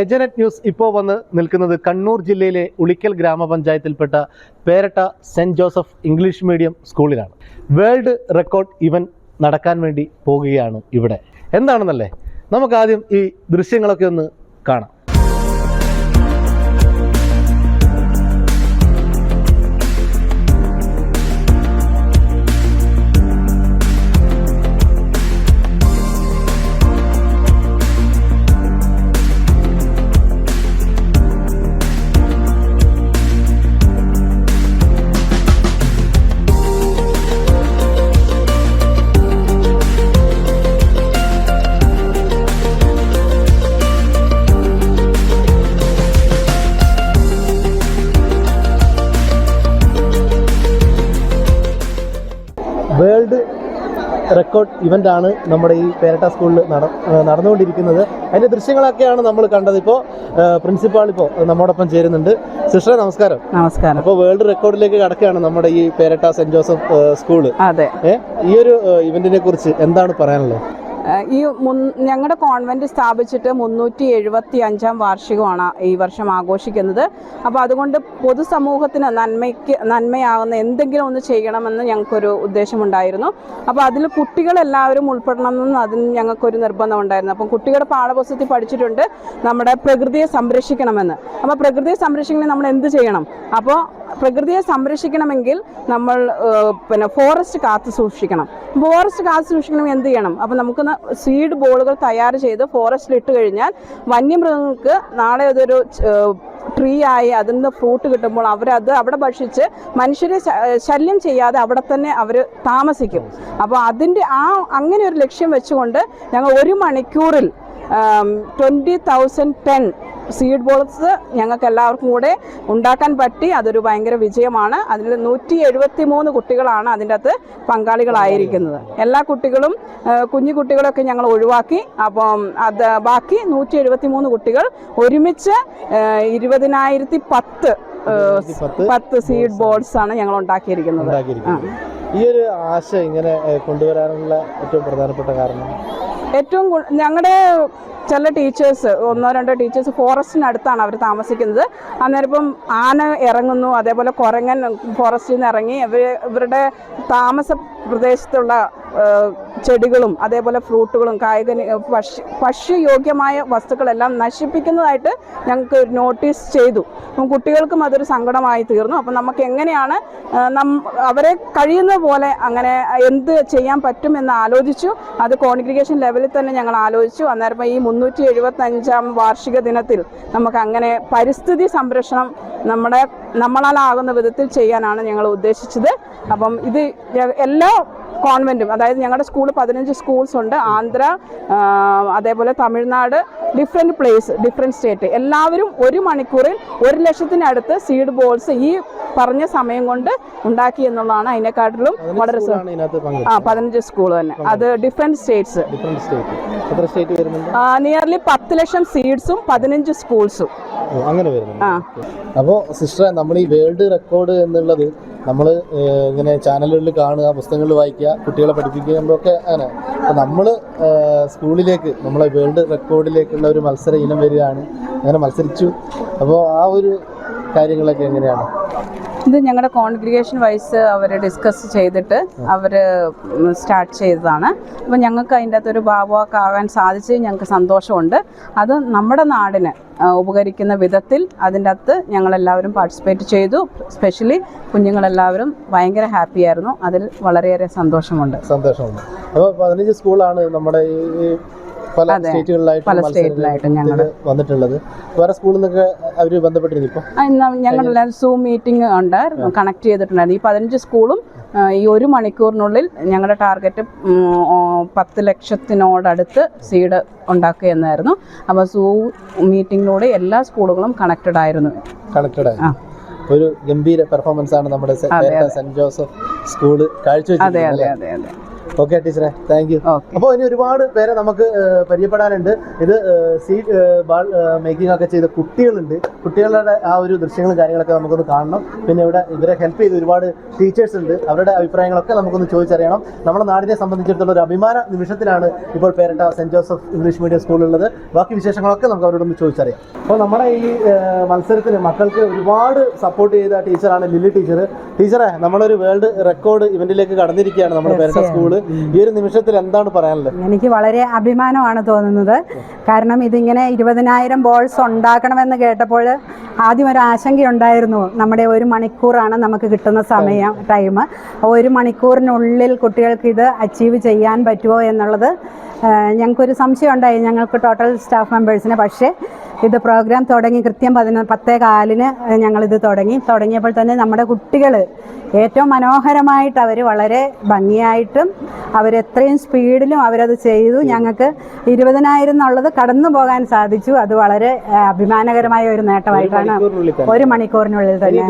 ഏജനറ്റ് news ഇപ്പോൾ വന്ന് നിൽക്കുന്നത് കണ്ണൂർ ജില്ലയിലെ Ulikkal ഗ്രാമപഞ്ചായത്തിൽപ്പെട്ട Peratta saint Joseph English medium സ്കൂളിലാണ്. വേൾഡ് റെക്കോർഡ് ഇവന്റ് നടക്കാൻ വേണ്ടി പോകുകയാണ് ഇവിടെ. എന്താണെന്നല്ലേ? നമുക്കാദ്യം ഈ ദൃശ്യങ്ങളൊക്കെ ഒന്ന് കാണാം. ഇവന്റ് ആണ് നമ്മുടെ ഈ പേരട്ട സ്കൂളിൽ നട നടന്നുകൊണ്ടിരിക്കുന്നത്. അതിന്റെ ദൃശ്യങ്ങളൊക്കെയാണ് നമ്മൾ കണ്ടത് ഇപ്പോൾ പ്രിൻസിപ്പാൾ ഇപ്പോൾ നമ്മോടൊപ്പം ചേരുന്നുണ്ട്. സിസ്റ്റർ നമസ്കാരം. നമസ്കാരം. അപ്പോൾ വേൾഡ് റെക്കോർഡിലേക്ക് കടക്കുകയാണ് നമ്മുടെ ഈ Peratta saint Joseph school school. അതെ. ഈ ഒരു ഇവന്റിനെ കുറിച്ച് എന്താണ് പറയാനുള്ളത്? ഈ ഞങ്ങളുടെ കോൺവെന്റ് സ്ഥാപിച്ചിട്ട് മുന്നൂറ്റി എഴുപത്തി അഞ്ചാം വാർഷികമാണ് ഈ വർഷം ആഘോഷിക്കുന്നത്. അപ്പോൾ അതുകൊണ്ട് പൊതുസമൂഹത്തിന് നന്മയ്ക്ക് നന്മയാകുന്ന എന്തെങ്കിലും ഒന്ന് ചെയ്യണമെന്ന് ഞങ്ങൾക്കൊരു ഉദ്ദേശമുണ്ടായിരുന്നു. അപ്പോൾ അതിൽ കുട്ടികളെല്ലാവരും ഉൾപ്പെടണമെന്ന് അതിന് ഞങ്ങൾക്കൊരു നിർബന്ധം ഉണ്ടായിരുന്നു. അപ്പം കുട്ടികളുടെ പാഠപുസ്തകത്തിൽ പഠിച്ചിട്ടുണ്ട് നമ്മുടെ പ്രകൃതിയെ സംരക്ഷിക്കണമെന്ന്. അപ്പോൾ പ്രകൃതിയെ സംരക്ഷിക്കണമെങ്കിൽ നമ്മൾ എന്ത് ചെയ്യണം? അപ്പോൾ പ്രകൃതിയെ സംരക്ഷിക്കണമെങ്കിൽ നമ്മൾ പിന്നെ ഫോറസ്റ്റ് കാത്തു സൂക്ഷിക്കണം. ഫോറസ്റ്റ് കാത്തു സൂക്ഷിക്കണമെങ്കിൽ എന്ത് ചെയ്യണം? അപ്പോൾ നമുക്ക് സീഡ് ബോളുകൾ തയ്യാർ ചെയ്ത് ഫോറസ്റ്റിൽ ഇട്ട് കഴിഞ്ഞാൽ വന്യമൃഗങ്ങൾക്ക് നാളെ അതൊരു ട്രീ ആയി അതിൽ നിന്ന് ഫ്രൂട്ട് കിട്ടുമ്പോൾ അവരത് അവിടെ ഭക്ഷിച്ച് മനുഷ്യരെ ശല്യം ചെയ്യാതെ അവിടെ തന്നെ അവർ താമസിക്കും. അപ്പോൾ അതിന്റെ ആ അങ്ങനെ ഒരു ലക്ഷ്യം വെച്ചുകൊണ്ട് ഞങ്ങൾ ഒരു മണിക്കൂറിൽ twenty thousand ten seed balls ഞങ്ങൾക്ക് എല്ലാവർക്കും കൂടെ ഉണ്ടാക്കാൻ പറ്റി. അതൊരു ഭയങ്കര വിജയമാണ്. അതിൽ നൂറ്റി എഴുപത്തി മൂന്ന് കുട്ടികളാണ് അതിന്റെ അകത്ത് പങ്കാളികളായിരിക്കുന്നത്. എല്ലാ കുട്ടികളും കുഞ്ഞു കുട്ടികളൊക്കെ ഞങ്ങൾ ഒഴിവാക്കി. അപ്പം അത് ബാക്കി നൂറ്റി എഴുപത്തി മൂന്ന് കുട്ടികൾ ഒരുമിച്ച് ഇരുപതിനായിരത്തി പത്ത് പത്ത് സീഡ് ബോൾസ് ആണ് ഞങ്ങൾ ഉണ്ടാക്കിയിരിക്കുന്നത്. ഉണ്ടാക്കിയിരിക്കുന്നത്. ഈ ഒരു ആശ ഇങ്ങനെ കൊണ്ടുവരാനുള്ള ഏറ്റവും പ്രധാനപ്പെട്ട കാരണം? ഏറ്റവും ഞങ്ങളുടെ ചില ടീച്ചേഴ്സ് ഒന്നോ രണ്ടോ ടീച്ചേഴ്സ് ഫോറസ്റ്റിനടുത്താണ് അവർ താമസിക്കുന്നത്. അന്നേരം ഇപ്പം ആന ഇറങ്ങുന്നു അതേപോലെ കുരങ്ങൻ ഫോറസ്റ്റിൽ നിന്ന് ഇറങ്ങി ഇവർ ഇവരുടെ താമസ പ്രദേശത്തുള്ള ചെടികളും അതേപോലെ ഫ്രൂട്ടുകളും കായിക ഭക്ഷ്യ ഭക്ഷ്യയോഗ്യമായ വസ്തുക്കളെല്ലാം നശിപ്പിക്കുന്നതായിട്ട് ഞങ്ങൾക്ക് നോട്ടീസ് ചെയ്തു. അപ്പം കുട്ടികൾക്കും അതൊരു സങ്കടമായി തീർന്നു. അപ്പം നമുക്ക് എങ്ങനെയാണ് അവരെ കഴിയുന്ന പോലെ അങ്ങനെ എന്ത് ചെയ്യാൻ പറ്റും എന്ന് ആലോചിച്ചു. അത് കോൺഗ്രിഗേഷൻ ലെവലിൽ തന്നെ ഞങ്ങൾ ആലോചിച്ചു. അന്നേരം ഈ മുന്നൂറ്റി എഴുപത്തി അഞ്ചാം വാർഷിക ദിനത്തിൽ നമുക്ക് അങ്ങനെ പരിസ്ഥിതി സംരക്ഷണം നമ്മുടെ നമ്മളാലാകുന്ന വിധത്തിൽ ചെയ്യാനാണ് ഞങ്ങൾ ഉദ്ദേശിച്ചത്. അപ്പം ഇത് എല്ലാ കോൺവെന്റും അതായത് ഞങ്ങളുടെ സ്കൂൾ പതിനഞ്ച് സ്കൂൾസ് ഉണ്ട്. ആന്ധ്ര അതേപോലെ Tamilnadu different place different state. എല്ലാവരും ഒരു മണിക്കൂറിൽ ഒരു ലക്ഷത്തിനടുത്ത് സീഡ് ബോൾസ് ഈ പറഞ്ഞ സമയം കൊണ്ട് ഉണ്ടാക്കി എന്നുള്ളതാണ് അതിനെക്കാട്ടിലും വളരെ ആ പതിനഞ്ച് സ്കൂൾ തന്നെ. അത് ഡിഫറെന്റ് സ്റ്റേറ്റ്സ്. നിയർലി പത്ത് ലക്ഷം സീഡ്സും പതിനഞ്ച് സ്കൂൾസും. അങ്ങനെ വരുന്നുണ്ട്. അപ്പോ അപ്പോൾ സിസ്റ്റർ നമ്മൾ ഈ വേൾഡ് റെക്കോർഡ് എന്നുള്ളത് നമ്മൾ ഇങ്ങനെ ചാനലുകളിൽ കാണുക പുസ്തകങ്ങളിൽ വായിക്കുക കുട്ടികളെ പഠിപ്പിക്കുമ്പോഴൊക്കെ അങ്ങനെ. അപ്പം നമ്മൾ സ്കൂളിലേക്ക് നമ്മളെ വേൾഡ് റെക്കോർഡിലേക്കുള്ള ഒരു മത്സര ഇനം വരികയാണ്. അങ്ങനെ മത്സരിച്ചു. അപ്പോൾ ആ ഒരു കാര്യങ്ങളൊക്കെ എങ്ങനെയാണ്? ഇത് ഞങ്ങളുടെ കോൺഗ്രിഗേഷൻ വൈസ് അവർ ഡിസ്കസ് ചെയ്തിട്ട് അവർ സ്റ്റാർട്ട് ചെയ്തതാണ്. അപ്പോൾ ഞങ്ങൾക്ക് അതിന്റെ അകത്തൊരു ഭാഗമാക്കാൻ സാധിച്ചത് ഞങ്ങൾക്ക് സന്തോഷമുണ്ട്. അത് നമ്മുടെ നാടിന് ഉപകരിക്കുന്ന വിധത്തിൽ അതിന്റെ അകത്ത് ഞങ്ങളെല്ലാവരും പാർട്ടിസിപ്പേറ്റ് ചെയ്തു. സ്പെഷ്യലി കുഞ്ഞുങ്ങളെല്ലാവരും ഭയങ്കര ഹാപ്പി ആയിരുന്നു. അതിൽ വളരെയേറെ സന്തോഷമുണ്ട്. സന്തോഷമുണ്ട്. അപ്പോൾ പതിനഞ്ച് സ്കൂളാണ് നമ്മുടെ ഈ പല അതെ. സ്റ്റേറ്റുകളിലായിട്ട് പല സ്റ്റേറ്റിലായിട്ടും ഞങ്ങൾ വന്നിട്ടുള്ളത്. വേറെ സ്കൂളിൽ നിന്നൊക്കെ അവർ ബന്ധപ്പെട്ടിരുന്നു ഇപ്പോൾ ഞങ്ങളെല്ലാവരും സൂം മീറ്റിംഗ് ഉണ്ട് കണക്ട് ചെയ്തിട്ടുണ്ടായിരുന്നു. ഈ പതിനഞ്ച് സ്കൂളും ഈ ഒരു മണിക്കൂറിനുള്ളിൽ ഞങ്ങളുടെ ടാർഗറ്റ് പത്ത് ലക്ഷത്തിനോടടുത്ത് സീഡ് ഉണ്ടാക്കുക എന്നായിരുന്നു അപ്പോൾ സൂ മീറ്റിംഗിലൂടെ എല്ലാ സ്കൂളുകളും കണക്റ്റഡ് ആയിരുന്നു. കണക്റ്റഡ് ആ. ഒരു ഗംഭീര പെർഫോമൻസ് ആണ് നമ്മുടെ അതെ, സെന്റ് ജോസഫ് സ്കൂൾ അതെ കാഴ്ചവെച്ചിരിക്കുന്നത് അതെ അല്ലേ? അതെ അതെ. ഓക്കെ ടീച്ചറെ താങ്ക് യു അപ്പോൾ ഇനി ഒരുപാട് പേരെ നമുക്ക് പരിചയപ്പെടാനുണ്ട്. ഇത് സീ സീഡ് ബാൾ മേക്കിംഗ് ഒക്കെ ചെയ്ത കുട്ടികളുണ്ട്. കുട്ടികളുടെ ആ ഒരു ദൃശ്യങ്ങളും കാര്യങ്ങളൊക്കെ നമുക്കൊന്ന് കാണണം. പിന്നെ ഇവിടെ ഇവരെ ഹെൽപ്പ് ചെയ്ത് ഒരുപാട് ടീച്ചേഴ്സ് ഉണ്ട്. അവരുടെ അഭിപ്രായങ്ങളൊക്കെ നമുക്കൊന്ന് ചോദിച്ചറിയണം. നമ്മുടെ നാടിനെ സംബന്ധിച്ചിടത്തോളം ഒരു അഭിമാന നിമിഷത്തിലാണ് ഇപ്പോൾ Peratta saint Joseph English medium സ്കൂളുള്ളത് ബാക്കി വിശേഷങ്ങളൊക്കെ നമുക്ക് അവരോടൊന്ന് ചോദിച്ചറിയാം. അപ്പോൾ നമ്മുടെ ഈ മത്സരത്തിന് മക്കൾക്ക് ഒരുപാട് സപ്പോർട്ട് ചെയ്ത ടീച്ചറാണ് ലില്ലി ടീച്ചർ ടീച്ചറെ നമ്മളൊരു വേൾഡ് റെക്കോർഡ് ഇവന്റിലേക്ക് കടന്നിരിക്കുകയാണ് നമ്മുടെ പേരട്ട സ്കൂൾ ഈ ഒരു നിമിഷത്തിൽ എന്താണ് പറയാനുള്ളത്? എനിക്ക് വളരെ അഭിമാനമാണ് തോന്നുന്നത്. കാരണം ഇതിങ്ങനെ ഇരുപതിനായിരം ബോൾസ് ഉണ്ടാക്കണമെന്ന് കേട്ടപ്പോൾ ആദ്യം ഒരു ആശങ്കയുണ്ടായിരുന്നു. നമ്മുടെ ഒരു മണിക്കൂറാണ് നമുക്ക് കിട്ടുന്ന സമയം ടൈം ഒരു മണിക്കൂറിനുള്ളിൽ കുട്ടികൾക്ക് ഇത് അച്ചീവ് ചെയ്യാൻ പറ്റുമോ എന്നുള്ളത് ഞങ്ങൾക്കൊരു സംശയം ഉണ്ടായി. ഞങ്ങൾക്ക് ടോട്ടൽ സ്റ്റാഫ് മെമ്പേഴ്സിന് പക്ഷേ ഇത് പ്രോഗ്രാം തുടങ്ങി കൃത്യം പതിന പത്തേ കാലിന് ഞങ്ങളിത് തുടങ്ങി. തുടങ്ങിയപ്പോൾ തന്നെ നമ്മുടെ കുട്ടികൾ ഏറ്റവും മനോഹരമായിട്ട് അവർ വളരെ ഭംഗിയായിട്ടും അവരെത്രയും സ്പീഡിലും അവരത് ചെയ്തു. ഞങ്ങൾക്ക് ഇരുപതിനായിരം എന്നുള്ളത് കടന്നു പോകാൻ സാധിച്ചു. അത് വളരെ അഭിമാനകരമായ ഒരു നേട്ടമായിട്ടാണ് ഒരു മണിക്കൂറിനുള്ളിൽ തന്നെ.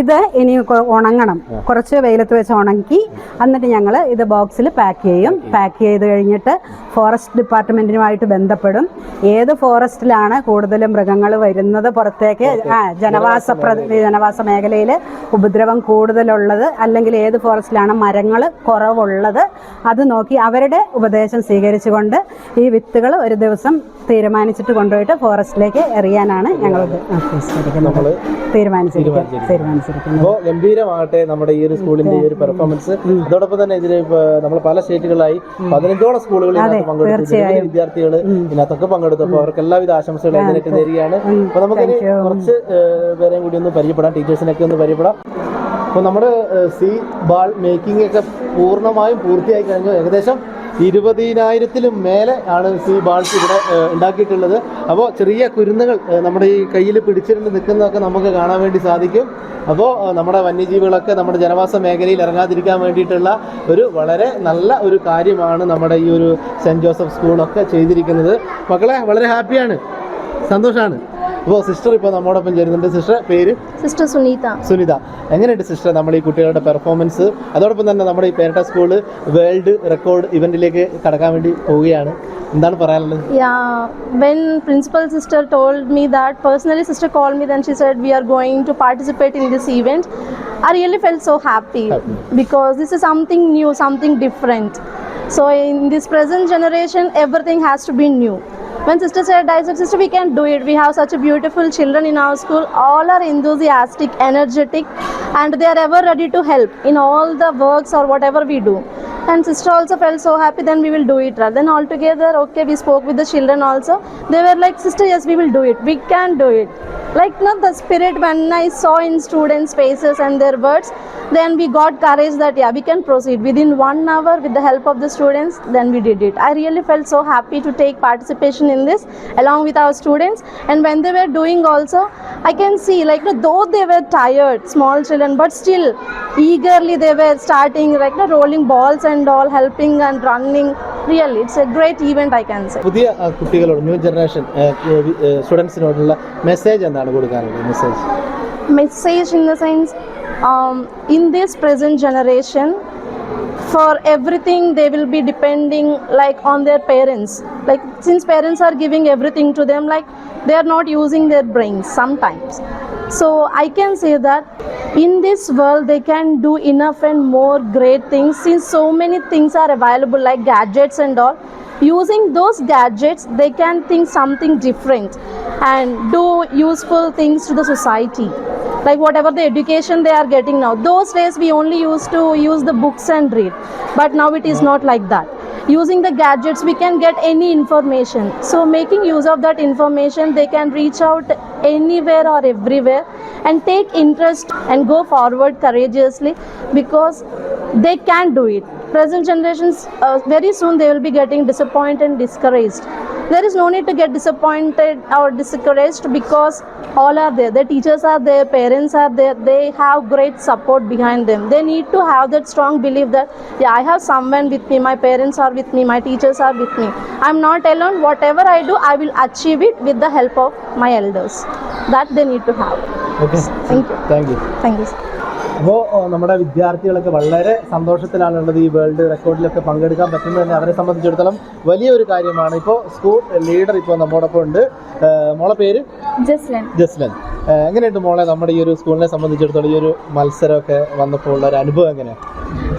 ഇത് ഇനി ഉണങ്ങണം. കുറച്ച് വെയിലത്ത് വെച്ച് ഉണക്കി. എന്നിട്ട് ഞങ്ങൾ ഇത് ബോക്സിൽ പാക്ക് ചെയ്യും. പാക്ക് ചെയ്ത് കഴിഞ്ഞിട്ട് ഫോറസ്റ്റ് ഡിപ്പാർട്ട്മെന്റിനുമായിട്ട് ബന്ധപ്പെടും. ഏത് ഫോറസ്റ്റിലാണ് കൂടുതൽ മൃഗങ്ങൾ വരുന്നത് പുറത്തേക്ക്? ആ ജനവാസ ജനവാസ മേഖലയിൽ. ഉപദ്രവം കൂടുതലുള്ളത് അല്ലെങ്കിൽ ഏത് ഫോറസ്റ്റിലാണ് മരങ്ങൾ കുറവുള്ളത് അത് നോക്കി അവരുടെ ഉപദേശം സ്വീകരിച്ചുകൊണ്ട് ഈ വിത്തുകൾ ഒരു ദിവസം തീരുമാനിച്ചിട്ട് കൊണ്ടുപോയിട്ട് ഫോറസ്റ്റിലേക്ക് എറിയാനാണ് ഞങ്ങൾ ഉദ്ദേശിച്ചിരിക്കുന്നത്. തീരുമാനിച്ചിരിക്കുന്നത്. തീരുമാനിച്ചിരിക്കുന്നത് ഗംഭീരമാകട്ടെ നമ്മുടെ ഈ ഒരു സ്കൂളിന്റെ ഈ ഒരു പെർഫോമൻസ് അതോടൊപ്പം തന്നെ ഇതിൽ നമ്മൾ പല സ്റ്റേറ്റുകളായി പതിനഞ്ചോളം സ്കൂളുകൾ സ്കൂളുകളിൽ പങ്കെടുത്തു നിരവധി വിദ്യാർത്ഥികൾ ഇതിനകത്തൊക്കെ പങ്കെടുത്തു അപ്പോൾ അവർക്ക് എല്ലാവിധ ആശംസകളും ഇതിനൊക്കെ നേരിയാണ് അപ്പൊ നമുക്ക് കുറച്ച് പേരെയും കൂടി ഒന്ന് പരിചയപ്പെടാം ടീച്ചേഴ്സിനൊക്കെ ഒന്ന് പരിചയപ്പെടാം. അപ്പോൾ നമ്മുടെ സി ബാൾ മേക്കിംഗ് ഒക്കെ പൂർണമായും പൂർത്തിയായി കഴിഞ്ഞു. ഏകദേശം ഇരുപതിനായിരത്തിലും മേലെ ആണ് സി ബാൾസ് ഇവിടെ ഉണ്ടാക്കിയിട്ടുള്ളത്. അപ്പോൾ ചെറിയ കുരുന്നുകൾ നമ്മുടെ ഈ കയ്യിൽ പിടിച്ചിട്ട് നിൽക്കുന്നതൊക്കെ നമുക്ക് കാണാൻ വേണ്ടി സാധിക്കും. അപ്പോൾ നമ്മുടെ വന്യജീവികളൊക്കെ നമ്മുടെ ജനവാസ മേഖലയിൽ ഇറങ്ങാതിരിക്കാൻ വേണ്ടിയിട്ടുള്ള ഒരു വളരെ നല്ല ഒരു കാര്യമാണ് നമ്മുടെ ഈ ഒരു സെന്റ് ജോസഫ് സ്കൂളൊക്കെ ചെയ്തിരിക്കുന്നത്. മക്കളെ വളരെ ഹാപ്പിയാണ്. സന്തോഷമാണ് അപ്പോൾ സിസ്റ്റർ ഇപ്പോൾ നമ്മോടൊപ്പം ചേരുന്നുണ്ട്. സിസ്റ്റർ പേര്? സിസ്റ്റർ സുനീത. സുനിത. എങ്ങനെയുണ്ട് സിസ്റ്റർ നമ്മൾ ഈ കുട്ടികളുടെ പെർഫോമൻസ് അതോടൊപ്പം തന്നെ നമ്മുടെ ഈ പേരട്ട സ്കൂൾ വേൾഡ് റെക്കോർഡ് ഇവന്റിലേക്ക് കടക്കാൻ വേണ്ടി പോവുകയാണ്. എന്താണ് പറയാനുള്ളത്? Yeah when principal sister told me that personally sister call me then she said we are going to participate in this event. I really felt so happy because this is something new something different. So in this present generation everything has to be new. When sister said i said sister we can do it. We have such a beautiful children in our school. All are enthusiastic energetic and they are ever ready to help in all the works or whatever we do and sister also felt so happy then we will do it. Then all together okay we spoke with the children also. They were like sister yes we will do it. We can do it. Like not the spirit when i saw in students faces and their words then we got courage that yeah we can proceed. Within one hour with the help of the students then we did it. I really felt so happy to take participation in this along with our students. And when they were doing also i can see like you know, though they were tired small children but still eagerly they were starting like you know, rolling balls and all helping and running really it's a great event i can say പുതിയ ആ, കുട്ടികളോട് new generation സ്റ്റുഡൻസിനോടുള്ള message എന്താണ് കൊടുക്കാനുള്ളത് message message in the sense um, in this present generation for everything they will be depending like on their parents like since parents are giving everything to them like they are not using their brains sometimes. So i can say that in this world they can do enough and more great things since so many things are available like gadgets and all. Using those gadgets they can think something different and do useful things to the society. Like whatever the education they are getting now. Those days we only used to use the books and read but now it is hmm. not like that using the gadgets we can get any information. So making use of that information they can reach out anywhere or everywhere and take interest and go forward courageously because they can do it. Present generations uh, very soon they will be getting disappointed and discouraged there is no need to get disappointed or discouraged because all are there. The teachers are there, parents are there, they have great support behind them. They need to have that strong belief that, yeah, I have someone with me, my parents are with me, my teachers are with me. I'm not alone. Whatever I do, I will achieve it with the help of my elders. That they need to have. Okay. Thank you. Thank you. Thank you. അപ്പോൾ നമ്മുടെ വിദ്യാർത്ഥികളൊക്കെ വളരെ സന്തോഷത്തിലാണുള്ളത് ഈ world റെക്കോർഡിലൊക്കെ പങ്കെടുക്കാൻ പറ്റുന്നത് തന്നെ അവരെ സംബന്ധിച്ചിടത്തോളം വലിയൊരു കാര്യമാണ്. ഇപ്പോൾ സ്കൂൾ ലീഡർ ഇപ്പോൾ നമ്മോടൊപ്പം ഉണ്ട്. മോളെ പേര്? ജസ്ലൻ. ജസ്ലൻ. എങ്ങനെയുണ്ട് മോളെ നമ്മുടെ ഈ ഒരു സ്കൂളിനെ സംബന്ധിച്ചിടത്തോളം ഈ ഒരു മത്സരമൊക്കെ വന്നപ്പോൾ ഉള്ള ഒരു അനുഭവം എങ്ങനെയാണ്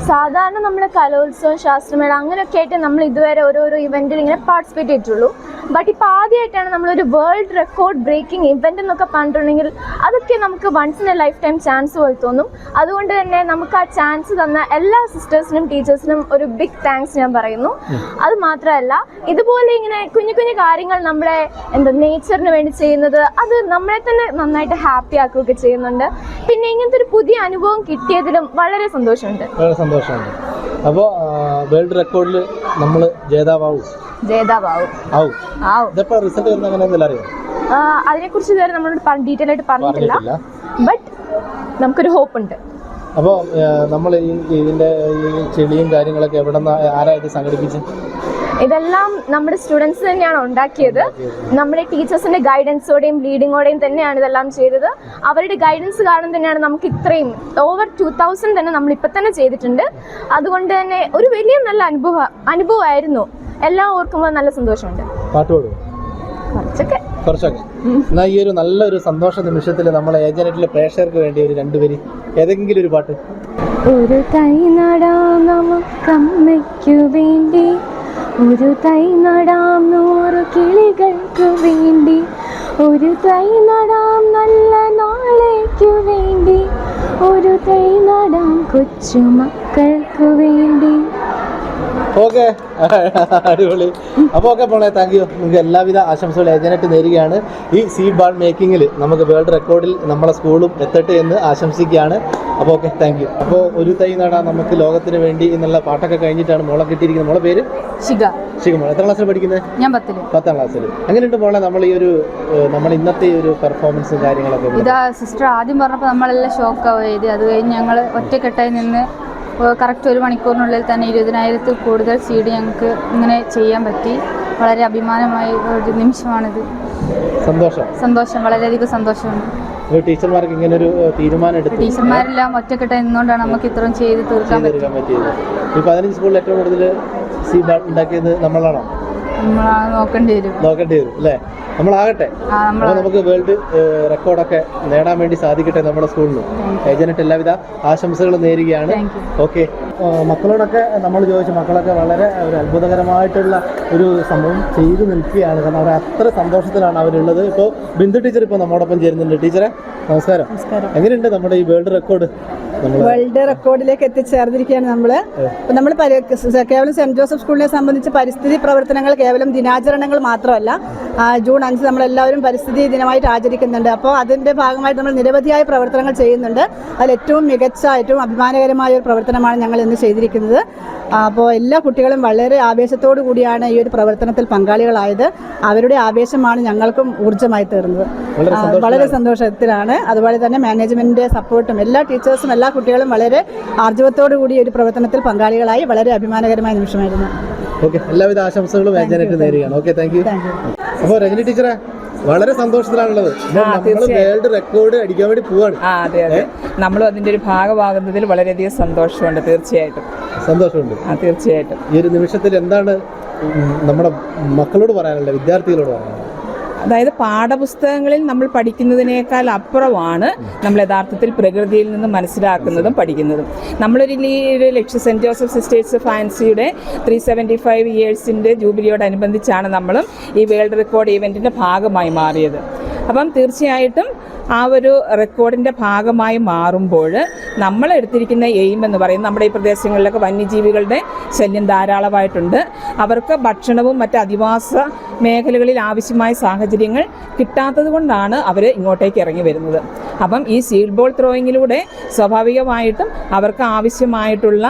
സാധാരണ നമ്മൾ കലോത്സവം ശാസ്ത്രമേള അങ്ങനെയൊക്കെ ആയിട്ട് നമ്മൾ ഇതുവരെ ഓരോരോ ഇവന്റിൽ ഇങ്ങനെ പാർട്ടിസിപ്പേറ്റ് ചെയ്തിട്ടുള്ളൂ. ബട്ട് ഇപ്പോൾ ആദ്യമായിട്ടാണ് നമ്മളൊരു വേൾഡ് റെക്കോർഡ് ബ്രേക്കിംഗ് ഇവന്റ് എന്നൊക്കെ പറഞ്ഞിട്ടുണ്ടെങ്കിൽ അതൊക്കെ നമുക്ക് once in a lifetime chance പോലെ തോന്നും. അതുകൊണ്ട് തന്നെ നമുക്ക് ആ ചാൻസ് തന്ന എല്ലാ സിസ്റ്റേഴ്സിനും ടീച്ചേഴ്സിനും ഒരു ബിഗ് താങ്ക്സ് ഞാൻ പറയുന്നു. അത് മാത്രമല്ല ഇതുപോലെ ഇങ്ങനെ കുഞ്ഞു കുഞ്ഞു കാര്യങ്ങൾ നമ്മളെ എന്താ നേച്ചറിന് വേണ്ടി ചെയ്യുന്നത് അത് നമ്മളെ തന്നെ നന്നായിട്ട് ഹാപ്പി ആക്കുകയൊക്കെ ചെയ്യുന്നുണ്ട്. പിന്നെ ഇങ്ങനത്തെ ഒരു പുതിയ അനുഭവം കിട്ടിയതിലും വളരെ സന്തോഷമുണ്ട്. വളരെ സന്തോഷമുണ്ട്. അപ്പോൾ വേൾഡ് റെക്കോർഡിൽ നമ്മൾ ജേതാവാവും. ജേതാവാവും. ആവും. ഇതിപ്പോൾ റിസൾട്ട് വരുന്ന എങ്ങനെയാണെന്നില്ല അറിയാം? അതിനെക്കുറിച്ച് ഇതുവരെ നമ്മളോട് ഡീറ്റെയിൽ ആയിട്ട് പറഞ്ഞിട്ടില്ല. ബട്ട് നമുക്കൊരു ഹോപ്പ് ഉണ്ട്. അപ്പോൾ നമ്മൾ ഈ ഇതിന്റെ ഈ ചെളിയും കാര്യങ്ങളൊക്കെ എവിടെ നിന്ന് ആരായിട്ട് സംഘടിപ്പിച്ച് ഇതെല്ലാം നമ്മുടെ സ്റ്റുഡൻസ് തന്നെയാണ് ഉണ്ടാക്കിയത്. നമ്മുടെ ടീച്ചേഴ്സിന്റെ ഗൈഡൻസോടെയും ലീഡിങ്ങോടെയും തന്നെയാണ് ഇതെല്ലാം ചെയ്തത്. അവരുടെ ഗൈഡൻസ് കാരണം തന്നെയാണ് നമുക്ക് ഇത്രയും ഓവർ ടു തൗസൻഡ് തന്നെ നമ്മൾ ഇപ്പം തന്നെ ചെയ്തിട്ടുണ്ട്. അതുകൊണ്ട് തന്നെ ഒരു വലിയ നല്ല അനുഭവ അനുഭവമായിരുന്നു. എല്ലാം ഓർക്കുമ്പോൾ നല്ല സന്തോഷമുണ്ട്. കുറച്ചൊക്കെ. കുറച്ചൊക്കെ. എന്നാ ഈ ഒരു നല്ലൊരു സന്തോഷ നിമിഷത്തിൽ നമ്മളെ ഏജനറ്റിലെ പ്രേക്ഷകർക്ക് വേണ്ടി ഒരു രണ്ടുപേര് ഏതെങ്കിലും ഒരു പാട്ട്. ഒരു തൈ നടാം നമുക്കമ്മയ്ക്കു വേണ്ടി. ഒരു തൈ നടാം നൂറ് കിളികൾക്ക് വേണ്ടി. ഒരു തൈ നടാം നല്ല നാളേക്കു വേണ്ടി. ഒരു തൈ നടാം കൊച്ചുമക്കൾക്ക് വേണ്ടി. ഓക്കെ. അടിപൊളി. അപ്പോൾ ഓക്കെ പോണേ താങ്ക് യു നിങ്ങൾക്ക് എല്ലാവിധ ആശംസകളും ഏജനായിട്ട് നേരുകയാണ്. ഈ സീഡ് ബാൾ മേക്കിങ്ങിൽ നമുക്ക് വേൾഡ് റെക്കോർഡിൽ നമ്മളെ സ്കൂളും എത്തട്ടെ എന്ന് ആശംസിക്കുകയാണ്. അപ്പോൾ ഓക്കെ താങ്ക് യു അപ്പോൾ ഒരു തൈ നടാ നമുക്ക് ലോകത്തിന് വേണ്ടി എന്നുള്ള പാട്ടൊക്കെ കഴിഞ്ഞിട്ടാണ് മോളെ കിട്ടിയിരിക്കുന്നത്. മോളെ പേര്? ശിഖ. ശിഖമോൾ എത്ര ക്ലാസ്സിൽ പഠിക്കുന്നത്? ഞാൻ പത്തിൽ. പത്താം ക്ലാസ്സിൽ എങ്ങനെയുണ്ട് മോളെ നമ്മൾ ഈ ഒരു നമ്മൾ ഇന്നത്തെ ഈ ഒരു പെർഫോമൻസും കാര്യങ്ങളൊക്കെ ഇതാ സിസ്റ്റർ ആദ്യം പറഞ്ഞപ്പോൾ നമ്മളെല്ലാം ഷോക്കാവുക ചെയ്ത്. അത് കഴിഞ്ഞ് ഞങ്ങൾ ഒറ്റക്കെട്ടായി നിന്ന് കറക്റ്റ് ഒരു മണിക്കൂറിനുള്ളിൽ തന്നെ ഇരുപതിനായിരത്തിൽ കൂടുതൽ സി ഡി ഞങ്ങൾക്ക് ഇങ്ങനെ ചെയ്യാൻ പറ്റി. വളരെ അഭിമാനമായ ഒരു നിമിഷമാണിത്. സന്തോഷം. സന്തോഷം വളരെയധികം സന്തോഷമുണ്ട് ടീച്ചർമാർക്ക് ഇങ്ങനെ ഒരു തീരുമാനം എടുത്തു ടീച്ചർമാരെല്ലാം ഒറ്റക്കെട്ടായി നിന്നുകൊണ്ടാണ് നമുക്ക് ഇത്രയും ചെയ്ത് തീർക്കാൻ പറ്റിയത്. ഈ പതിനഞ്ച് സ്കൂളിൽ ഏറ്റവും കൂടുതൽ സി ഉണ്ടാക്കിയത് നമ്മളാണോ? നോക്കേണ്ടി വരും. നോക്കേണ്ടി വരും അല്ലേ? നമ്മളാകട്ടെ. അപ്പോൾ നമുക്ക് വേൾഡ് റെക്കോർഡൊക്കെ നേടാൻ വേണ്ടി സാധിക്കട്ടെ നമ്മുടെ സ്കൂളിന് ഏജനറ്റ് എല്ലാവിധ ആശംസകളും നേരുകയാണ്. ഓക്കെ. മക്കളോടൊക്കെ നമ്മൾ ചോദിച്ചു മക്കളൊക്കെ വളരെ ഒരു അത്ഭുതകരമായിട്ടുള്ള ഒരു സംഭവം ചെയ്തു നിൽക്കുകയാണ്. കാരണം അവർ അത്ര സന്തോഷത്തിലാണ് അവരുള്ളത്. ഇപ്പോൾ ബിന്ദു ടീച്ചർ ഇപ്പോൾ നമ്മോടൊപ്പം ചേരുന്നുണ്ട്. ടീച്ചറെ നമസ്കാരം. എങ്ങനെയുണ്ട് നമ്മുടെ ഈ വേൾഡ് റെക്കോർഡ്? വേൾഡ് റെക്കോർഡിലേക്ക് എത്തിച്ചേർന്നിരിക്കുകയാണ് നമ്മൾ നമ്മൾ കേവലം സെന്റ് ജോസഫ് സ്കൂളിനെ സംബന്ധിച്ച് പരിസ്ഥിതി പ്രവർത്തനങ്ങൾ കേവലം ദിനാചരണങ്ങൾ മാത്രമല്ല ജൂൺ അഞ്ച് നമ്മളെല്ലാവരും പരിസ്ഥിതി ദിനമായിട്ട് ആചരിക്കുന്നുണ്ട്. അപ്പോൾ അതിന്റെ ഭാഗമായിട്ട് നമ്മൾ നിരവധിയായ പ്രവർത്തനങ്ങൾ ചെയ്യുന്നുണ്ട്. അതിൽ ഏറ്റവും മികച്ച ഏറ്റവും അഭിമാനകരമായ ഒരു പ്രവർത്തനമാണ് ഞങ്ങൾ ഇന്ന് ചെയ്തിരിക്കുന്നത്. അപ്പോൾ എല്ലാ കുട്ടികളും വളരെ ആവേശത്തോടു കൂടിയാണ് ഈ ഒരു പ്രവർത്തനത്തിൽ പങ്കാളികളായത്. അവരുടെ ആവേശമാണ് ഞങ്ങൾക്കും ഊർജമായി തീർന്നത്. വളരെ സന്തോഷത്തിലാണ്. അതുപോലെ തന്നെ മാനേജ്മെന്റിന്റെ സപ്പോർട്ടും എല്ലാ ടീച്ചേഴ്സും എല്ലാ കുട്ടികളും വളരെ ആർജവത്തോടു കൂടി ഒരു പ്രവർത്തനത്തിൽ പങ്കാളികളായി വളരെ അഭിമാനകരമായ നിമിഷമായിരുന്നു. ഓക്കെ എല്ലാവിധ ആശംസകളും നേരുകയാണ്. ഓക്കെ താങ്ക് യു അപ്പൊ അപ്പോൾ രജനി ടീച്ചറെ വളരെ സന്തോഷത്തിലാണുള്ളത്. നമ്മൾ വേൾഡ് റെക്കോർഡ് അടിക്കാൻ വേണ്ടി പോവാണ്. അതെ അതെ. നമ്മളും അതിന്റെ ഒരു ഭാഗമാകുന്നതിൽ വളരെയധികം സന്തോഷമുണ്ട് തീർച്ചയായിട്ടും. സന്തോഷമുണ്ട്. ആ തീർച്ചയായിട്ടും. ഈ ഒരു നിമിഷത്തിൽ എന്താണ് നമ്മുടെ മക്കളോട് പറയാനുള്ളത് വിദ്യാർത്ഥികളോട് പറയാനുള്ളത്? അതായത് പാഠപുസ്തകങ്ങളിൽ നമ്മൾ പഠിക്കുന്നതിനേക്കാൾ അപ്പുറമാണ് നമ്മൾ യഥാർത്ഥത്തിൽ പ്രകൃതിയിൽ നിന്ന് മനസ്സിലാക്കുന്നതും പഠിക്കുന്നതും. നമ്മളൊരു ഒരു ലക്ഷ്യ സെന്റ് ജോസഫ് സിസ്റ്റേഴ്സ് ഫാൻസിയുടെ ത്രീ സെവന്റി ഫൈവ് ഇയേഴ്സിന്റെ ജൂബിലിയോടനുബന്ധിച്ചാണ് നമ്മളും ഈ വേൾഡ് റെക്കോർഡ് ഈവന്റിന്റെ ഭാഗമായി മാറിയത്. അപ്പം തീർച്ചയായിട്ടും ആ ഒരു റെക്കോർഡിന്റെ ഭാഗമായി മാറുമ്പോൾ നമ്മൾ എടുത്തിരിക്കുന്ന എയിം എന്ന് പറയുന്നത് നമ്മുടെ ഈ പ്രദേശങ്ങളിലൊക്കെ വന്യജീവികളുടെ ശല്യം ധാരാളമായിട്ടുണ്ട്. അവർക്ക് ഭക്ഷണവും മറ്റ് അധിവാസ മേഖലകളിൽ ആവശ്യമായ സാഹചര്യങ്ങൾ കിട്ടാത്തത് കൊണ്ടാണ് അവർ ഇങ്ങോട്ടേക്ക് ഇറങ്ങി വരുന്നത്. അപ്പം ഈ സീഡ് ബോൾ ത്രോയിങ്ങിലൂടെ സ്വാഭാവികമായിട്ടും അവർക്ക് ആവശ്യമായിട്ടുള്ള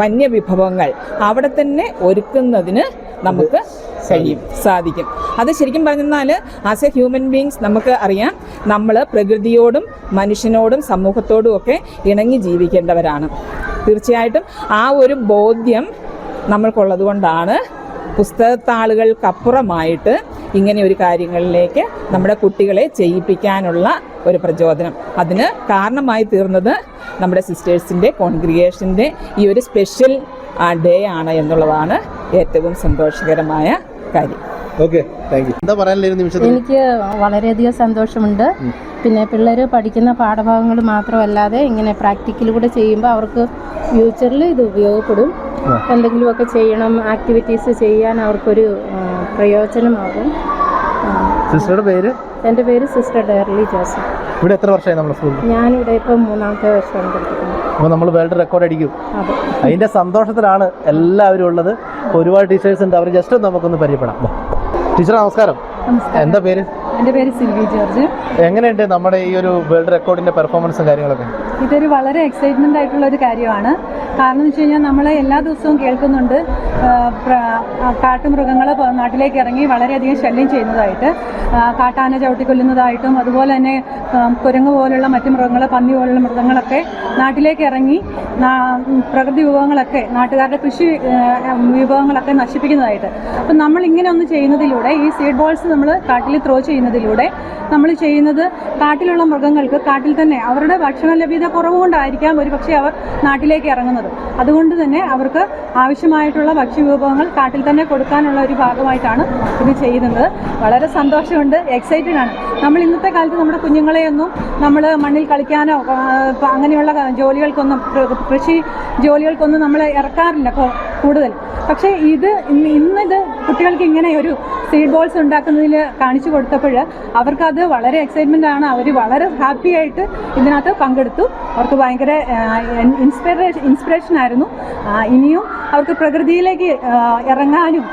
വന്യവിഭവങ്ങൾ അവിടെ തന്നെ ഒരുക്കുന്നതിന് നമുക്ക് കഴിയും സാധിക്കും. അത് ശരിക്കും പറഞ്ഞാൽ ആസ് എ ഹ്യൂമൻ ബീങ്സ് നമുക്ക് അറിയാം നമ്മൾ പ്രകൃതിയോടും മനുഷ്യനോടും സമൂഹത്തോടും ഒക്കെ ഇണങ്ങി ജീവിക്കേണ്ടവരാണ്. തീർച്ചയായിട്ടും ആ ഒരു ബോധ്യം നമ്മൾക്കുള്ളത് കൊണ്ടാണ് പുസ്തകത്താളുകൾക്കപ്പുറമായിട്ട് ഇങ്ങനെ ഒരു കാര്യങ്ങളിലേക്ക് നമ്മുടെ കുട്ടികളെ ചെയ്യിപ്പിക്കാനുള്ള ഒരു പ്രചോദനം. അതിന് കാരണമായി തീർന്നത് നമ്മുടെ സിസ്റ്റേഴ്സിന്റെ കോൺഗ്രിഗേഷന്റെ ഈ ഒരു സ്പെഷ്യൽ ഡേ ആണ് എന്നുള്ളതാണ് ഏറ്റവും സന്തോഷകരമായ കാര്യം. എനിക്ക് വളരെയധികം സന്തോഷമുണ്ട്. പിന്നെ പിള്ളേർ പഠിക്കുന്ന പാഠഭാഗങ്ങൾ മാത്രമല്ലാതെ ഇങ്ങനെ പ്രാക്ടിക്കലൂടെ ചെയ്യുമ്പോൾ അവർക്ക് ഫ്യൂച്ചറിൽ ഇത് ഉപയോഗപ്പെടും. എന്തെങ്കിലുമൊക്കെ ചെയ്യണം ആക്ടിവിറ്റീസ് ചെയ്യാൻ അവർക്കൊരു പ്രയോജനമാകും. സിസ്റ്ററുടെ പേര്? എന്റെ പേര് സിസ്റ്റർ ഡെയർലി ജോസഫ്. ഇവിടെ എത്ര വർഷമായി നമ്മുടെ സ്കൂളിൽ? ഞാനിവിടെ ഇപ്പം മൂന്നാമത്തെ വർഷമാണ് പഠിക്കുന്നത് അപ്പോൾ നമ്മൾ വേൾഡ് റെക്കോർഡ് അടിക്കും. അതിന്റെ അതിന്റെ സന്തോഷത്തിലാണ് എല്ലാവരും ഉള്ളത്. ഒരുപാട് ടീച്ചേഴ്സ് ഉണ്ട്. അവർ ജസ്റ്റ് നമുക്കൊന്ന് പരിചയപ്പെടാം. ടീച്ചർ നമസ്കാരം. എന്താ പേര്? എന്റെ പേര് സിൽവി ജോർജ്. എങ്ങനെയുണ്ട് നമ്മുടെ ഈ ഒരു വേൾഡ് റെക്കോർഡിന്റെ പെർഫോമൻസും കാര്യങ്ങളൊക്കെ? ഇതൊരു വളരെ എക്സൈറ്റ്മെന്റ് ആയിട്ടുള്ള ഒരു കാര്യമാണ്. കാരണം എന്ന് വെച്ച് കഴിഞ്ഞാൽ നമ്മൾ എല്ലാ ദിവസവും കേൾക്കുന്നുണ്ട് കാട്ടുമൃഗങ്ങൾ നാട്ടിലേക്ക് ഇറങ്ങി വളരെയധികം ശല്യം ചെയ്യുന്നതായിട്ട് കാട്ടാന ചവിട്ടിക്കൊല്ലുന്നതായിട്ടും അതുപോലെ തന്നെ കുരങ്ങ് പോലുള്ള മറ്റു മൃഗങ്ങൾ പന്നി പോലുള്ള മൃഗങ്ങളൊക്കെ നാട്ടിലേക്ക് ഇറങ്ങി പ്രകൃതി വിഭവങ്ങളൊക്കെ നാട്ടുകാരുടെ കൃഷി വിഭവങ്ങളൊക്കെ നശിപ്പിക്കുന്നതായിട്ട്. അപ്പം നമ്മൾ ഇങ്ങനെ ഒന്ന് ചെയ്യുന്നതിലൂടെ ഈ സീഡ് ബോൾസ് നമ്മൾ കാട്ടിൽ ത്രോ ചെയ്യുന്നതിലൂടെ നമ്മൾ ചെയ്യുന്നത് കാട്ടിലുള്ള മൃഗങ്ങൾക്ക് കാട്ടിൽ തന്നെ അവരുടെ ഭക്ഷണ ലഭ്യത കുറവുകൊണ്ടായിരിക്കാം ഒരു പക്ഷേ അവർ നാട്ടിലേക്ക് ഇറങ്ങുന്നത്. അതുകൊണ്ട് തന്നെ അവർക്ക് ആവശ്യമായിട്ടുള്ള ഭക്ഷ്യവിഭവങ്ങൾ കാട്ടിൽ തന്നെ കൊടുക്കാനുള്ള ഒരു ഭാഗമായിട്ടാണ് ഇത് ചെയ്യുന്നത്. വളരെ സന്തോഷമുണ്ട്. എക്സൈറ്റഡ് ആണ്. നമ്മൾ ഇന്നത്തെ കാലത്ത് നമ്മുടെ കുഞ്ഞുങ്ങളെയൊന്നും നമ്മൾ മണ്ണിൽ കളിക്കാനോ അങ്ങനെയുള്ള ജോലികൾക്കൊന്നും കൃഷി ജോലികൾക്കൊന്നും നമ്മൾ ഇറക്കാറില്ല കൂടുതൽ. പക്ഷേ ഇത് ഇന്ന് ഇന്നിത് കുട്ടികൾക്ക് ഇങ്ങനെ ഒരു സീഡ് ബോൾസ് ഉണ്ടാക്കുന്നതിൽ കാണിച്ചു കൊടുത്തപ്പോൾ അവർക്കത് വളരെ എക്സൈറ്റ്മെന്റ് ആണ്. അവർ വളരെ ഹാപ്പിയായിട്ട് ഇതിനകത്ത് പങ്കെടുത്തു. അവർക്ക് ഭയങ്കര ഇൻസ്പിറേഷൻ ഇൻസ്പിറേഷൻ ആയിരുന്നു ഇനിയും അവർക്ക് പ്രകൃതിയിലേക്ക് ഇറങ്ങാനും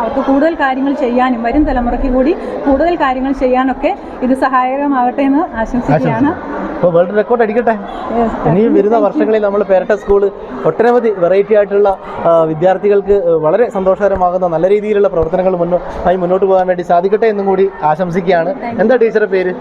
അവർക്ക് കൂടുതൽ കാര്യങ്ങൾ ചെയ്യാനും വരും തലമുറയ്ക്ക് കൂടി കൂടുതൽ കാര്യങ്ങൾ ചെയ്യാനൊക്കെ ഇത് സഹായകമാകട്ടെ എന്ന് ആശംസിക്കുകയാണ്. അപ്പോൾ വേൾഡ് റെക്കോർഡ് അടിക്കട്ടെ? ഇനി വരുന്ന വർഷങ്ങളിൽ നമ്മൾ പേരട്ട സ്കൂൾ ഒട്ടനവധി വെറൈറ്റി ആയിട്ടുള്ള വിദ്യാർത്ഥികൾക്ക് വളരെ സന്തോഷകരമാകുന്ന നല്ല രീതിയിലുള്ള പ്രവർത്തനങ്ങൾ മുന്നോ ആയി മുന്നോട്ട് പോകാൻ വേണ്ടി സാധിക്കട്ടെ എന്നും കൂടി ആശംസിക്കുകയാണ്. എന്താ ടീച്ചറുടെ പേര്?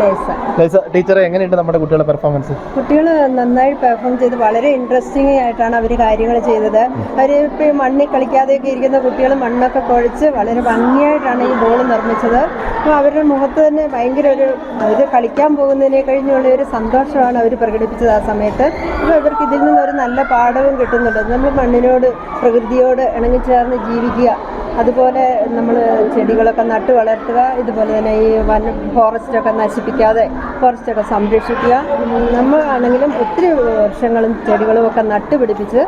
ലേസ. ടീച്ചറെ എങ്ങനെയുണ്ട് നമ്മുടെ കുട്ടികളുടെ പെർഫോമൻസ് കുട്ടികൾ നന്നായി പെർഫോം ചെയ്ത് വളരെ ഇൻട്രസ്റ്റിംഗ് ആയിട്ടാണ് അവർ കാര്യങ്ങൾ ചെയ്തത്. അവർ ഇപ്പോൾ ഈ മണ്ണിൽ കളിക്കാതെയൊക്കെ ഇരിക്കുന്ന കുട്ടികൾ മണ്ണൊക്കെ കുഴച്ച് വളരെ ഭംഗിയായിട്ടാണ് ഈ ബോൾ നിർമ്മിച്ചത്. അപ്പോൾ അവരുടെ മുഖത്ത് തന്നെ ഭയങ്കര ഒരു അവർ കളിക്കാൻ പോകുന്നതിനെ കഴിഞ്ഞുള്ള ഒരു സന്തോഷമാണ് അവർ പ്രകടിപ്പിച്ചത് ആ സമയത്ത്. അപ്പോൾ ഇവർക്ക് ഇതിൽ നിന്നൊരു നല്ല പാഠവും കിട്ടുന്നുണ്ട്. നമ്മൾ മണ്ണിനോട് പ്രകൃതിയോട് ഇണങ്ങി ചേർന്ന് ജീവിക്കുക. അതുപോലെ നമ്മൾ ചെടികളൊക്കെ നട്ടു വളർത്തുക. ഇതുപോലെ തന്നെ ഈ വന ഫോറസ്റ്റൊക്കെ നശിപ്പിക്കാതെ ഫോറസ്റ്റൊക്കെ സംരക്ഷിക്കുക. നമ്മൾ ആണെങ്കിലും ഒത്തിരി വർഷങ്ങളും ചെടികളും ഒക്കെ നട്ടുപിടിപ്പിച്ച്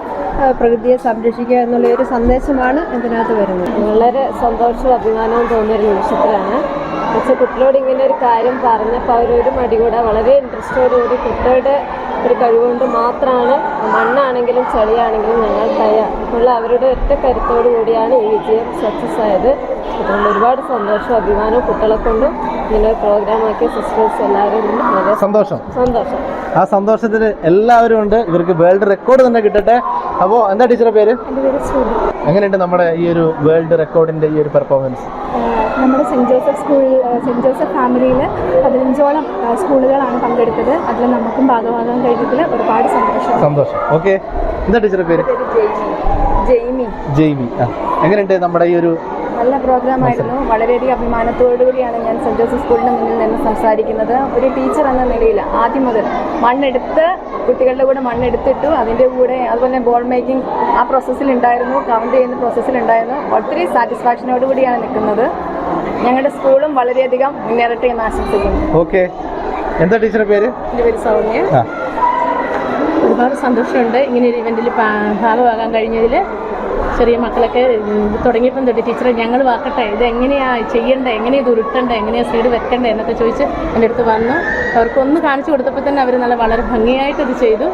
പ്രകൃതിയെ സംരക്ഷിക്കുക എന്നുള്ള ഒരു സന്ദേശമാണ് ഇതിനകത്ത് വരുന്നത്. വളരെ സന്തോഷവും അഭിമാനവും തോന്നിയൊരു നിമിഷത്തിലാണ്. പക്ഷേ കുട്ടിയോട് ഇങ്ങനെ ഒരു കാര്യം പറഞ്ഞപ്പോൾ അവരൊരു മടി കൂടെ വളരെ ഇൻട്രസ്റ്റോടുകൂടി കുട്ടിയുടെ ഒരു കഴിവുകൊണ്ട് മാത്രമാണ് മണ്ണാണെങ്കിലും ചെളിയാണെങ്കിലും ഞങ്ങൾ തയ്യാറുള്ള അവരുടെ ഒറ്റ കരുത്തോടു കൂടിയാണ് ഈ വിജയം സക്സസ് ആയത്. അതുകൊണ്ട് ഒരുപാട് സന്തോഷവും അഭിമാനവും കുട്ടികളെ കൊണ്ടും ഇങ്ങനെ ഒരു പ്രോഗ്രാമാക്കിയ സിസ്റ്റേഴ്സ് എല്ലാവരും വളരെ സന്തോഷം. സന്തോഷം. ആ സന്തോഷത്തിൽ എല്ലാവരും ഉണ്ട്. ഇവർക്ക് വേൾഡ് റെക്കോർഡ് തന്നെ കിട്ടട്ടെ. അപ്പോൾ എന്താ ടീച്ചറുടെ പേര്? എന്റെ പേര് എങ്ങനെയുണ്ട് നമ്മുടെ ഈ ഒരു വേൾഡ് റെക്കോർഡിന്റെ ഈ ഒരു പെർഫോമൻസ് നമ്മുടെ സെന്റ് ജോസഫ് സ്കൂളിൽ സെന്റ് ജോസഫ് ഫാമിലിയിൽ പതിനഞ്ചോളം സ്കൂളുകളാണ് പങ്കെടുത്തത്. അതിൽ നമുക്കും ഭാഗമാകാൻ കഴിഞ്ഞതിൽ ഒരുപാട് സന്തോഷം. സന്തോഷം. ഓക്കെ എന്താ ടീച്ചറുടെ പേര്? ജെയ്മി. ജെയ്മി. ആ. എങ്ങനെയുണ്ട് നമ്മുടെ ഈ ഒരു നല്ല പ്രോഗ്രാമായിരുന്നു വളരെയധികം അഭിമാനത്തോടുകൂടിയാണ് ഞാൻ സെന്റ് ജോസഫ് സ്കൂളിന് മുന്നിൽ നിന്ന് സംസാരിക്കുന്നത്. ഒരു ടീച്ചർ എന്ന നിലയിൽ ആദ്യം മുതൽ മണ്ണെടുത്ത് കുട്ടികളുടെ കൂടെ മണ്ണെടുത്തിട്ടു അതിന്റെ കൂടെ അതുപോലെ ബോൾ മേക്കിംഗ് ആ പ്രോസസ്സിലുണ്ടായിരുന്നു കൗണ്ട് ചെയ്യുന്ന പ്രോസസ്സിലുണ്ടായിരുന്നു ഒത്തിരി സാറ്റിസ്ഫാക്ഷനോട് കൂടിയാണ് നിൽക്കുന്നത്. ഞങ്ങളുടെ സ്കൂളും വളരെയധികം മുന്നേറട്ടെ എന്ന് ആശംസിക്കുന്നു. ഓക്കെ. എന്താ ടീച്ചറുടെ പേര്? എന്റെ പേര് സൗമ്യ ഒരുപാട് സന്തോഷമുണ്ട്. ഇങ്ങനെ ഒരു ഇവന്റിൽ ഭാഗമാകാൻ കഴിഞ്ഞതിൽ ചെറിയ മക്കളൊക്കെ തുടങ്ങിയപ്പം തൊട്ട് ടീച്ചറെ ഞങ്ങൾ വാക്കട്ടെ ഇത് എങ്ങനെയാണ് ചെയ്യേണ്ടത് എങ്ങനെയാണ് ഇത് ഉരുട്ടേണ്ടത് എങ്ങനെയാണ് സീഡ് വെക്കേണ്ടത് എന്നൊക്കെ ചോദിച്ച് എന്റെ അടുത്ത് വന്നു. അവർക്കൊന്ന് കാണിച്ചു കൊടുത്തപ്പോൾ തന്നെ അവർ നല്ല വളരെ ഭംഗിയായിട്ട് ഇത് ചെയ്തു.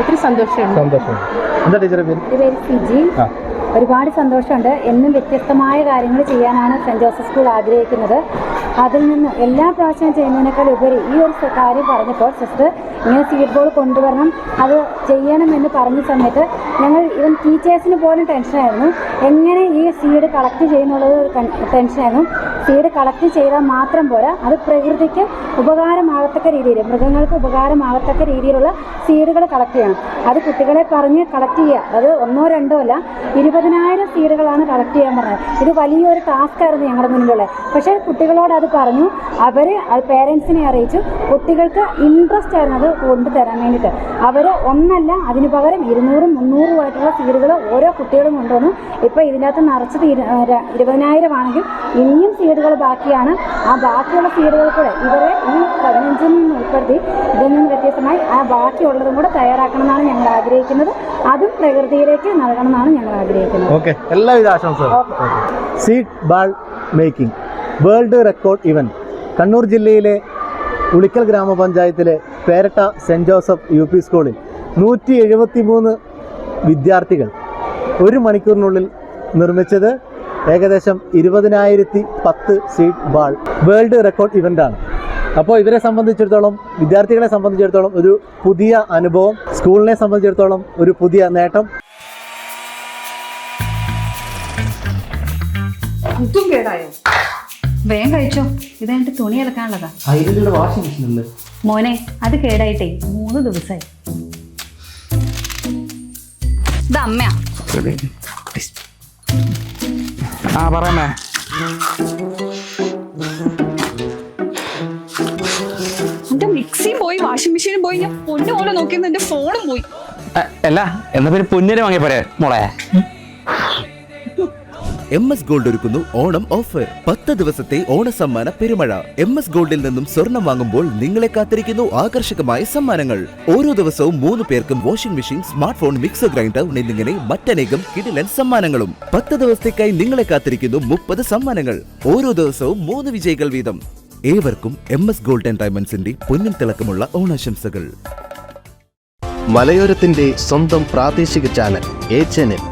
ഒത്തിരി സന്തോഷമുണ്ട്. സന്തോഷം. എന്താ ടീച്ചറെ പേര്? ഒരുപാട് സന്തോഷമുണ്ട്. എന്നും വ്യത്യസ്തമായ കാര്യങ്ങൾ ചെയ്യാനാണ് സെന്റ് ജോസഫ് സ്കൂൾ ആഗ്രഹിക്കുന്നത്. അതിൽ നിന്ന് എല്ലാ പ്രാവശ്യവും ചെയ്യുന്നതിനേക്കാൾ ഉപരി ഈ ഒരു കാര്യം പറഞ്ഞപ്പോൾ സിസ്റ്റർ ഇങ്ങനെ സീഡ് ബോൾ കൊണ്ടുവരണം അത് ചെയ്യണമെന്ന് പറഞ്ഞ സമയത്ത് ഞങ്ങൾ ഇവൻ ടീച്ചേഴ്സിന് പോലും ടെൻഷനായിരുന്നു എങ്ങനെ ഈ സീഡ് കളക്ട് ചെയ്യുന്നുള്ളത് ടെൻഷനായിരുന്നു സീഡ് കളക്ട് ചെയ്താൽ മാത്രം പോരാ. അത് പ്രകൃതിക്ക് ഉപകാരമാകത്തക്ക രീതിയിൽ മൃഗങ്ങൾക്ക് ഉപകാരമാകത്തക്ക രീതിയിലുള്ള സീഡുകൾ കളക്ട് ചെയ്യണം. അത് കുട്ടികളെ പറഞ്ഞ് കളക്ട് ചെയ്യുക. അത് ഒന്നോ രണ്ടോ അല്ല ഇരുപതിനായിരം സീഡുകളാണ് കളക്ട് ചെയ്യാൻ പറഞ്ഞത്. ഇത് വലിയൊരു ടാസ്ക് ആയിരുന്നു ഞങ്ങളുടെ മുന്നിലുള്ളത്. പക്ഷേ കുട്ടികളോട് അത് പറഞ്ഞു. അവർ അത് പേരൻസിനെ അറിയിച്ചു. കുട്ടികൾക്ക് ഇൻട്രസ്റ്റ് ആയിരുന്നു അത് കൊണ്ടുതരാൻ വേണ്ടിയിട്ട്. അവർ ഒന്നല്ല അതിന് പകരം ഇരുന്നൂറും മുന്നൂറും ആയിട്ടുള്ള സീഡുകൾ ഓരോ കുട്ടികളും കൊണ്ടുവന്നു. ഇപ്പോൾ ഇതിനകത്ത് ആ, ഇരുപതിനായിരം ആണെങ്കിൽ ഇനിയും സീഡുകൾ ബാക്കിയാണ്. ആ ബാക്കിയുള്ള സീഡുകൾ കൂടെ ഇവരെ ഈ പതിനഞ്ചിൽ നിന്ന് ഉൾപ്പെടുത്തി ഇതിൽ നിന്ന് വ്യത്യസ്തമായി ആ ബാക്കിയുള്ളതും കൂടെ തയ്യാറാക്കണം എന്നാണ് ഞങ്ങൾ ആഗ്രഹിക്കുന്നത്. അതും പ്രകൃതിയിലേക്ക് നൽകണം എന്നാണ് ഞങ്ങൾ ആഗ്രഹിക്കുന്നത്. ഓക്കെ എല്ലാവിധ ആശംസകളും. Seed ball making world record event Kannur ജില്ലയിലെ ഉളിക്കൽ ഗ്രാമപഞ്ചായത്തിലെ Peratta saint Joseph U P സ്കൂളിൽ നൂറ്റി എഴുപത്തി മൂന്ന് വിദ്യാർത്ഥികൾ ഒരു മണിക്കൂറിനുള്ളിൽ നിർമ്മിച്ചത് ഏകദേശം ഇരുപതിനായിരത്തി പത്ത് സീറ്റ് ബാൾ വേൾഡ് റെക്കോർഡ് ഇവന്റാണ് അപ്പോൾ ഇവരെ സംബന്ധിച്ചിടത്തോളം വിദ്യാർത്ഥികളെ സംബന്ധിച്ചിടത്തോളം ഒരു പുതിയ അനുഭവം സ്കൂളിനെ സംബന്ധിച്ചിടത്തോളം ഒരു പുതിയ നേട്ടം. കേടായോ? വേഗം കഴിച്ചോ. ഇത് കഴിഞ്ഞിട്ട് തുണി അലക്കാനുള്ളതാ. വാഷിംഗ് മോനെ അത് കേടായിട്ടേ. മൂന്ന് ദിവസമായി ഇത് അമ്മയാ. ആ പറയണേ എന്റെ മിക്സിയും പോയി വാഷിംഗ് മെഷീനും പോയി. ഞാൻ പൊന്നു പോലെ നോക്കിയെന്ന് എന്റെ ഫോണും പോയി. അല്ല എന്നാ പിന്നെ പൊന്നിനെ വാങ്ങിയ പോരെ മോളെ? എം എസ് ഗോൾഡ് ഒരുക്കുന്നു ഓണം ഓഫർ. പത്ത് ദിവസത്തെ ഓണ സമ്മാന പെരുമഴ. എം എസ് ഗോൾഡിൽ നിന്നും സ്വർണം വാങ്ങുമ്പോൾ നിങ്ങളെ കാത്തിരിക്കുന്നു ആകർഷകമായ സമ്മാനങ്ങൾ. ഓരോ ദിവസവും മൂന്ന് പേർക്കും washing machine smart phone mixer grinder എന്നിങ്ങനെ മറ്റനേകം കിടിലൻ സമ്മാനങ്ങളും. പത്ത് ദിവസത്തേക്കായി നിങ്ങളെ കാത്തിരിക്കുന്നു മുപ്പത് സമ്മാനങ്ങൾ. ഓരോ ദിവസവും മൂന്ന് വിജയികൾ വീതം. ഏവർക്കും എം എസ് ഗോൾഡ് ആൻഡ് ഡയമണ്ട്സിന്റെ പൊന്നിൻ തിളക്കമുള്ള ഓണാശംസകൾ. മലയോരത്തിന്റെ സ്വന്തം പ്രാദേശിക ചാനൽ എ ചാനൽ.